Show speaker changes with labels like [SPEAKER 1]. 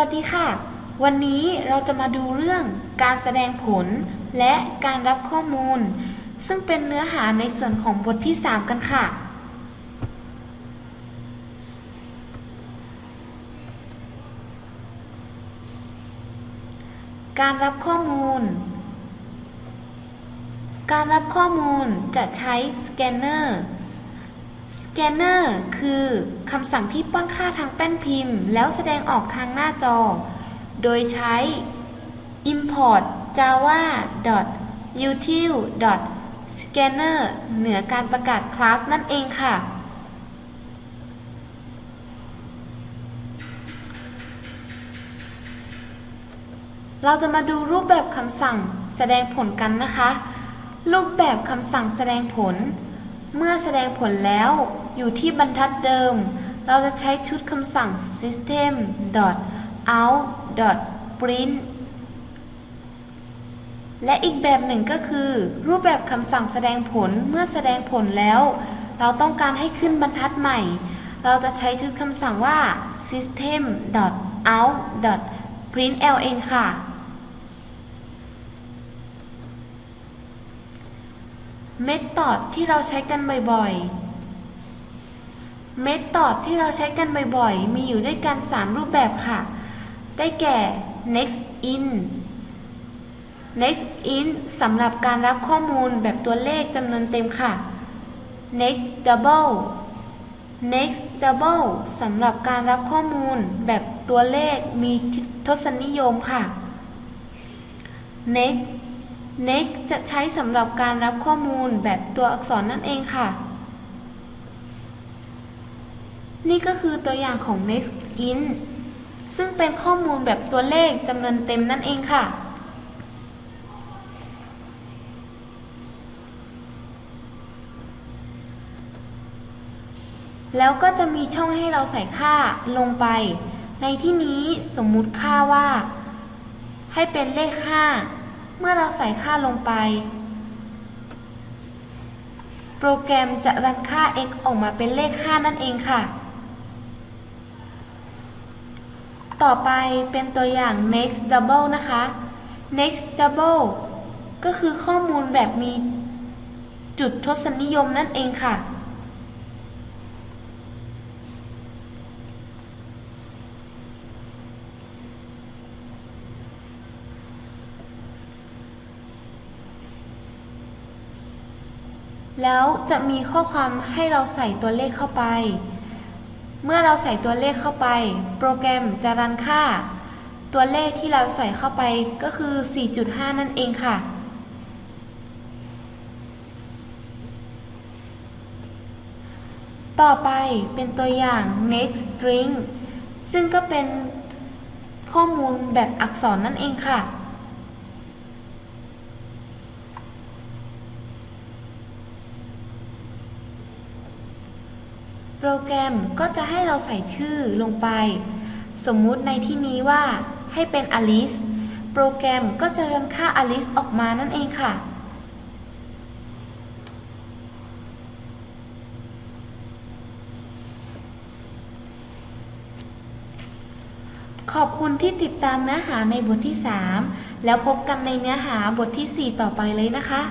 [SPEAKER 1] วัสดีค่ะ วันนี้เราจะมาดูเรื่องการแสดงผลและการรับข้อมูล ซึ่งเป็นเนื้อหาในส่วนของบทที่ 3 กันค่ะ การรับข้อมูล การรับข้อมูลจะใช้สแกนเนอร์ แกนเนอร์คือคำสั่งที่ป้อนค่าทางแป้นพิมพ์ แล้วแสดงออกทางหน้าจอ โดยใช้ import java util scanner เหนือการประกาศคลาสนั่นเองค่ะ เราจะมาดูรูปแบบคำสั่งแสดงผลกันนะคะ รูปแบบคำสั่งแสดงผลเมื่อแสดงผลแล้ว อยู่ที่บรรทัดเดิม เราจะใช้ชุดคำสั่ง system out print และอีกแบบหนึ่งก็คือ รูปแบบคำสั่งแสดงผลเมื่อแสดงผลแล้ว เราต้องการให้ขึ้นบรรทัดใหม่ เราจะใช้ชุดคำสั่งว่า system out println ค่ะเมธอดที่เราใช้กันบ่อยๆ เมธอดที่เราใช้กันบ่อยๆ มีอยู่ด้วยกัน 3 รูปแบบค่ะ ได้แก่ next in next in สำหรับการรับข้อมูลแบบตัวเลขจำนวนเต็มค่ะ next double next double สำหรับการรับข้อมูลแบบตัวเลขมีทศนิยมค่ะ next next จะใช้สำหรับการรับข้อมูลแบบตัวอักษรนั่นเองค่ะ นี่ก็คือตัวอย่างของ next in ซึ่งเป็นข้อมูลแบบตัวเลขจำนวนเต็มนั่นเองค่ะ แล้วก็จะมีช่องให้เราใส่ค่าลงไป ในที่นี้สมมุติค่าว่า ให้เป็นเลข 5 เมื่อเราใส่ค่าลงไป โปรแกรมจะรันค่า x ออกมาเป็นเลข 5 นั่นเองค่ะ ต่อไปเป็นตัวอย่าง next double นะคะ next double ก็คือข้อมูลแบบมีจุดทศนิยมนั่นเองค่ะ แล้วจะมีข้อความให้เราใส่ตัวเลขเข้าไป เมื่อเราใส่ตัวเลขเข้าไป โปรแกรมจะรันค่า ตัวเลขที่เราใส่เข้าไปก็คือ 4.5 นั่นเองค่ะ ต่อไปเป็นตัวอย่าง next string ซึ่งก็เป็นข้อมูลแบบอักษรนั่นเองค่ะ โปรแกรมก็จะให้เราใส่ชื่อลงไป สมมุติในที่นี้ว่าให้เป็น Alice โปรแกรมก็จะรันค่า Alice ออกมานั่นเองค่ะ ขอบคุณที่ติดตามเนื้อหาในบทที่ 3 แล้วพบกันในเนื้อหาบทที่ 4 ต่อไปเลยนะคะ